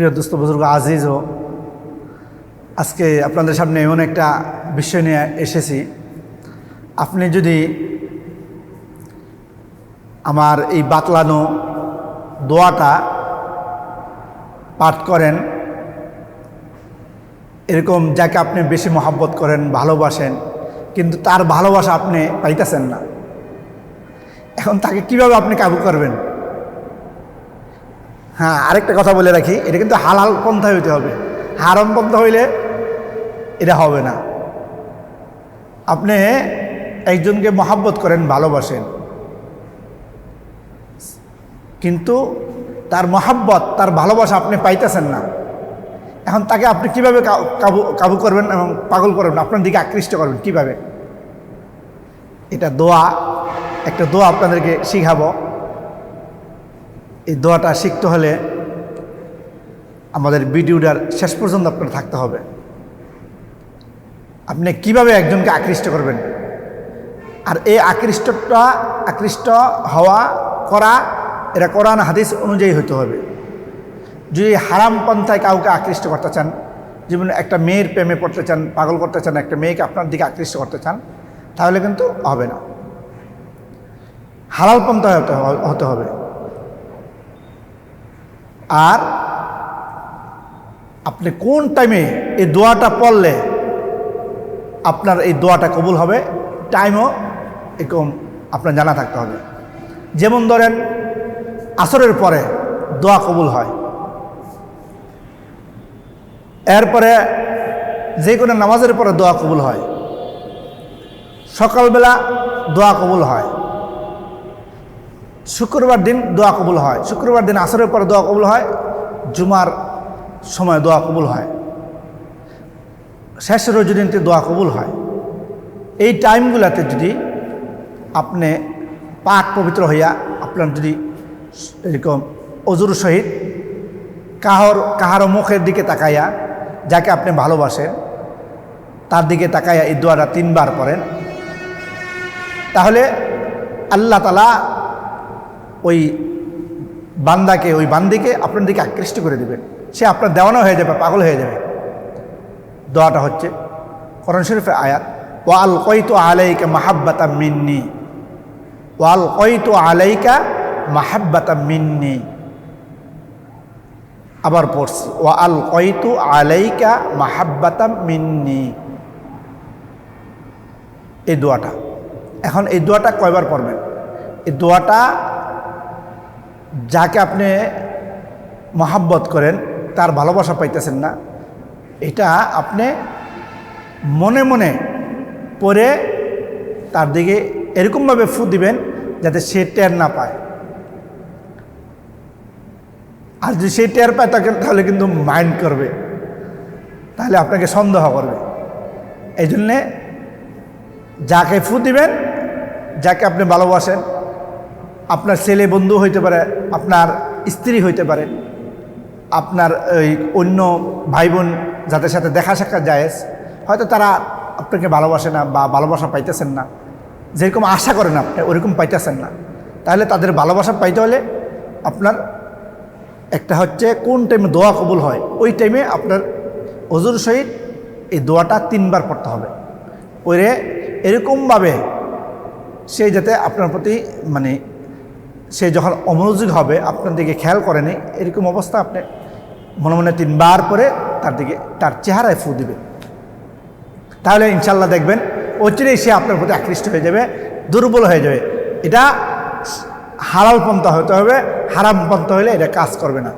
প্রিয় দোস্ত বুজুর্গ আজিজ ও আজকে আপনাদের সামনে এমন একটা বিষয় নিয়ে এসেছি। আপনি যদি আমার এই বাতলানো দোয়াটা পাঠ করেন, এরকম যাকে আপনি বেশি মহাব্বত করেন, ভালোবাসেন, কিন্তু তার ভালোবাসা আপনি পাইতেছেন না। এখন তাকে কীভাবে আপনি কাবু করবেন? হ্যাঁ আরেকটা কথা বলে রাখি, এটা কিন্তু হালাল পন্থা হইতে হবে। হারাম পন্থা হইলে এটা হবে না। আপনি একজনকে মহাব্বত করেন, ভালোবাসেন। কিন্তু তার মহাব্বত, তার ভালোবাসা আপনি পাইতেছেন না। এখন তাকে আপনি কীভাবে কাবু কাবু করবেন এবং পাগল করবেন? আপনার দিকে আকৃষ্ট করবেন কীভাবে? এটা দোয়া, একটা দোয়া আপনাদেরকে শিখাবো। এই দোয়াটা শিখতে হলে আমাদের ভিডিওটার শেষ পর্যন্ত আপনার থাকতে হবে। আপনি কীভাবে একজনকে আকৃষ্ট করবেন? আর এই আকৃষ্টটা, আকৃষ্ট হওয়া, করা, এটা কোরআন, হাদিস অনুযায়ী হতে হবে। যদি হারাম পন্থায় কাউকে আকৃষ্ট করতে চান, যেমন একটা মেয়ের প্রেমে পড়তে চান, পাগল করতে চান, একটা মেয়েকে আপনার দিকে আকৃষ্ট করতে চান, তাহলে কিন্তু হবে না। হালাল পন্থা হতে হতে হবে। আর আপনি কোন টাইমে এই দোয়াটা পড়লে আপনার এই দোয়াটা কবুল হবে, টাইমও এরকম আপনার জানা থাকতে হবে। যেমন ধরেন, আসরের পরে দোয়া কবুল হয়। এরপরে যে কোনো নামাজের পরে দোয়া কবুল হয়। সকালবেলা দোয়া কবুল হয়। শুক্রবার দিন দোয়া কবুল হয়। শুক্রবার দিন আসরের পরে দোয়া কবুল হয়, জুমার সময় দোয়া কবুল হয়। শেষ রজনীতে দোয়া কবুল হয়। এই টাইমগুলোতে যদি আপনি পাক পবিত্র হইয়া আপনার যদি এরকম অজুর সহিত কাহর, কাহারও মুখের দিকে তাকাইয়া, যাকে আপনি ভালোবাসেন, তার দিকে তাকাইয়া এই দোয়াটা তিনবার পড়েন, তাহলে আল্লাহ তালা ওই বান্দাকে, ওই বান্দিকে আপনার দিকে আকৃষ্ট করে দেবেন সে আপনার দেওয়ানো হয়ে যাবে, পাগল হয়ে যাবে। দোয়াটা হচ্ছে করণ শরীফের আয়াত, ওয়াল কইতু আলাইকা মাহাব্বাতা মিন্নি। ওয়াল কইতু আলাইকা মাহাব্বাতা মিন্নি। আবার পড়ছি, ওয়াল কইতু আলাইকা মাহাব্বাতা মিন্নি। এই দোয়াটা। এখন এই দোয়াটা কয়বার পড়বেন? এই দোয়াটা যাকে আপনি মহাব্বত করেন, তার ভালোবাসা পাইতেছেন না। এটা আপনি মনে মনে পরে তার দিকে এরকমভাবে ফু দিবেন যাতে সে টের না পায়। আর যদি সে টের পায়, তাকে তাহলে কিন্তু মাইন্ড করবে। তাহলে আপনাকে সন্দেহ করবে। এই জন্যে যাকে ফু দিবেন, যাকে আপনি ভালোবাসেন আপনার ছেলে বন্ধু হইতে পারে, আপনার স্ত্রী হইতে পারে, আপনার ওই অন্য ভাই বোন যাদের সাথে দেখা সাক্ষাৎ জায়েজ, হয়তো তারা আপনাকে ভালোবাসে না বা ভালোবাসা পাইতেছেন না। যেরকম আশা করেন আপনি, ওরকম পাইতেছেন না। তাহলে তাদের ভালোবাসা পাইতে হলে আপনার একটা হচ্ছে কোন টাইমে দোয়া কবুল হয়, ওই টাইমে আপনার অজুর সহিত এই দোয়াটা তিনবার পড়তে হবে। ওরে এরকমভাবে সে যাতে আপনার প্রতি মানে সে যখন অমনোযোগ হবে, আপনার দিকে খেয়াল করেনি এরকম অবস্থা আপনি মনে মনে তিনবার করে তার দিকে, তার চেহারায় ফু দিবে। তাহলে ইনশাল্লাহ দেখবেন, অচিরেই সে আপনার প্রতি আকৃষ্ট হয়ে যাবে, দুর্বল হয়ে যাবে। এটা হালাল পন্থা হতে হবে, হারাম পন্থা হলে এটা কাজ করবে না।